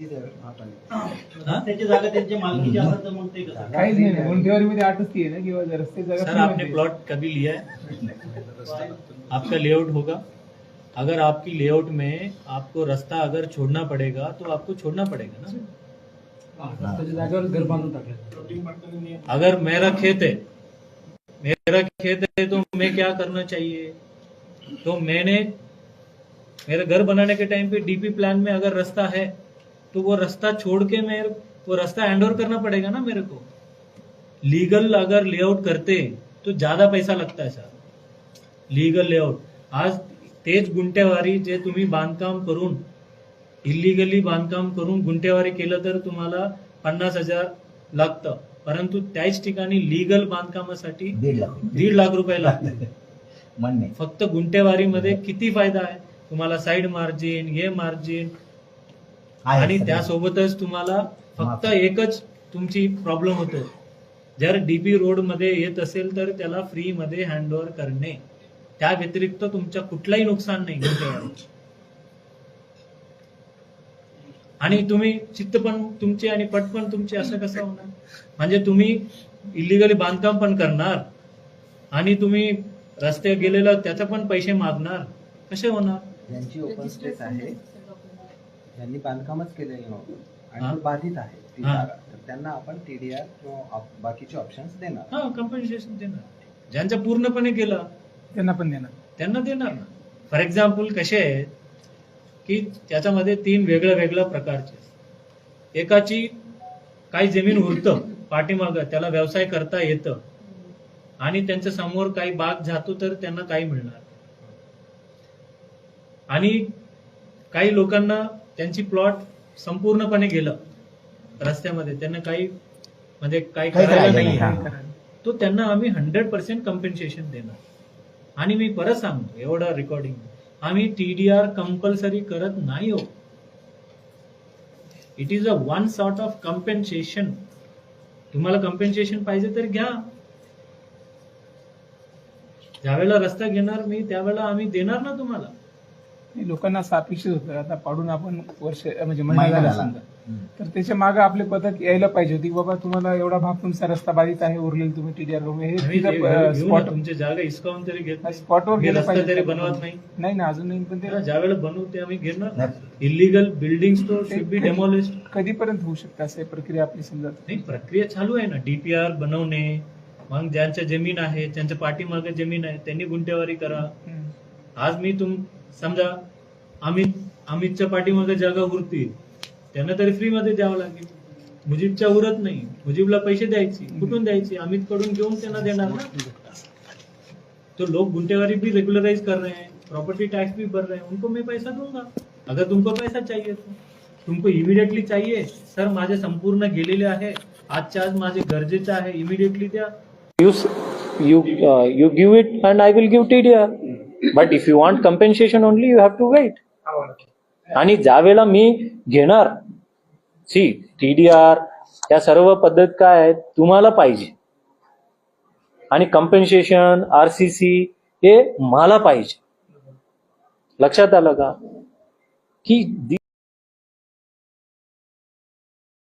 काहीच नाही गुंठेवारीमध्ये आठच ती आहे ना किंवा रस्ते सर free आपने प्लॉट कभी लिया है? आपका लेआउट होगा। अगर आपकी लेआउट में आपको रास्ता अगर छोड़ना पड़ेगा तो आपको छोड़ना पड़ेगा ना? रस्त्याच्या जागेवर घर बांधून टाकलं अगर मेरा खेत है मेरा खेत है तो मैं क्या करना चाहिए? तो मैंने मेरे घर बनाने के टाइम पे डीपी प्लान में अगर रास्ता है तो वो रास्ता छोड़ के मैं वो रास्ता हैंड ओवर करना पड़ेगा ना मेरे को। लीगल अगर लेआउट करते तो ज्यादा पैसा लगता है सर। लीगल लेआउट आज तेच गुंठेवारी जे तुम्ही बांधकाम करून इलिगली बांधकाम करून गुंठेवारी केलं तर तुम्हाला पन्नास हजार लागतं. परंतु त्याच ठिकाणी लीगल बांधकामासाठी दीड लाख रुपये. लागतात. फक्त गुंठेवारीमध्ये किती फायदा आहे? तुम्हाला साईड मार्जिन हे मार्जिन आणि. त्यासोबतच तुम्हाला फक्त. एकच तुमची प्रॉब्लेम होतो. जर डीबी रोडमध्ये येत असेल तर त्याला फ्री मध्ये हँडओव्हर करणे. त्या व्यतिरिक्त तुमच्या कुठलाही नुकसान नाही. आणि तुम्ही चित्त पण तुमचे आणि पट पण तुमचे असं कसं होणार? म्हणजे तुम्ही इलिगली बांधकाम पण करणार आणि तुम्ही रस्ते गेलेलं त्याचे पण पैसे मागणार. कसे होणार ज्यांची ओपन स्पेस आहे ज्यांनी बांधकामच केलेलं नव्हतं. आणि तो बाधित आहे ती हा. जागा तर त्यांना आपण टीडीआर किंवा बाकीचे ऑप्शन्स देणार. हा कम्पन्सेशन देणार. ज्यांचं पूर्णपणे गेलं त्यांना पण देणार. त्यांना देणार ना. फॉर एक्झाम्पल कसे आहेत की त्याच्यामध्ये तीन वेगळ्या वेगळ्या प्रकारचे आहेत. एकाची काही जमीन उरतं पाठीमागं त्याला व्यवसाय करता येतं आणि त्यांच्यासमोर काही बाग जातो तर त्यांना काही मिळणार. आणि काही लोकांना त्यांची प्लॉट संपूर्णपणे गेलं रस्त्यामध्ये. त्यांना काही म्हणजे काही करायला नाही. तो त्यांना आम्ही हंड्रेड पर्सेंट कम्पेन्सेशन देणार. आणि मी परत सांगतो एवढं रेकॉर्डिंग आम्ही टीडीआर कंपल्सरी करत नाही हो. It is a one sort of compensation तुम्हाला कम्पेन्सेशन पाहिजे तर घ्या. ज्यावेळेला रस्ता घेणार मी त्यावेळेला आम्ही देणार ना तुम्हाला. लोकांना असं अपेक्षित होतं. आता पाडून आपण वर्ष म्हणजे महिना झाला. समजा. तर त्याच्यामागे आपले पद्धत यायला पाहिजे होती. बाबा तुम्हाला एवढा भाग तुमचा रस्ता बाधित आहे उरलेला तुम्ही टीडीआर ना, स्पॉट तुमची जागा हिसकावून तरी घेत नाही. स्पॉटवर गेलं पाहिजे. तरी बनवत नाही. नाही ना अजून नाही पण ते ज्या वेळेला बनवू ते आम्ही घेणार. इलिगल बिल्डिंग तो शुड बी डेमोलिस्ड कधीपर्यंत होऊ शकतं असं प्रक्रिया आपली समजा? नाही प्रक्रिया चालू आहे ना. डीपीआर बनवणे मग ज्यांच्या जमीन आहे त्यांच्या पाठीमागे जमीन आहे त्यांनी गुंठेवारी करा. आज मी तुम समजा अमित अमितच्या पाठीमागे जागा उरतील त्यांना तरी फ्री मध्ये द्यावं लागेल. मुजीबच्या उरत नाही. मुजीबला पैसे द्यायचे कुठून द्यायचे? अमित कडून घेऊन त्यांना देणार ना? तो लोग गुंटेवारी भी रेगुलराइज कर रहे हैं प्रॉपर्टी टैक्स भी भर रहे हैं उनको मैं पैसा दूंगा. अगर तुमको पैसा चाहिए तो. तुमको इमिडिएटली चाहिए सर माझे संपूर्ण गेलेले आहे आजच्या आज माझे गरजेचे आहे इमिडिएटली द्या. You you you uh, I will it and I will but if you want compensation only you have to wait आणि ज्या वेळेला मी घेणार सी टीडीआर या सर्व पद्धत काय आहेत तुम्हाला पाहिजे. आणि कम्पेन्सेशन आरसीसी हे मला पाहिजे. लक्षात आलं का? की